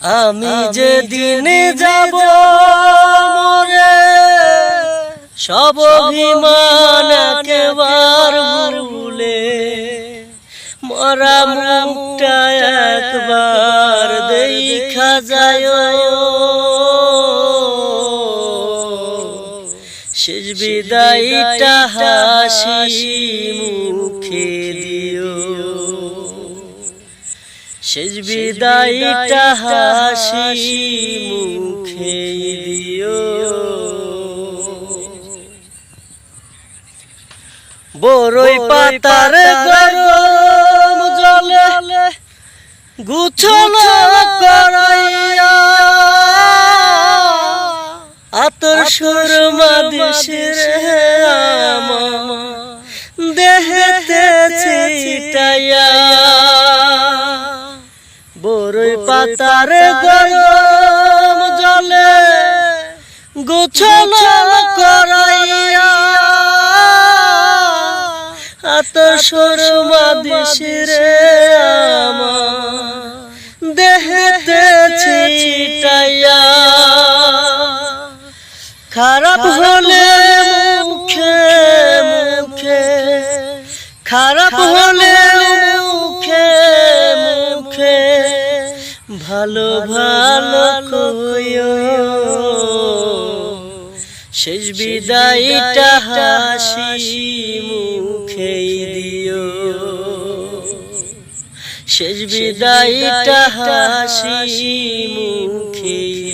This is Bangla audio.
আমি যে দিনে যাব মরে সব অভিমান একেবার ভুলে মরা মুখটা একবার দেখা যায় শেষ বিদায়টা হাসি শেষ বিদায়টা হাসি মুখে দিও। বড়ই পাতার গরম জলে গুছল করাইয়া। আতর সুর মাদিসের দেহেতে ছিটাইয়া। পাতার গরম জলে গোছল করাইয়া আত সরমা দিশরে দেহেতে ছিটাইয়া। খারাপ হলে মুখে মুখে খারাপ হলে ভালো ভালো কইও। শেষ বিদায়টা হাসি মুখে দিও। শেষ বিদায়টা হাসি মুখে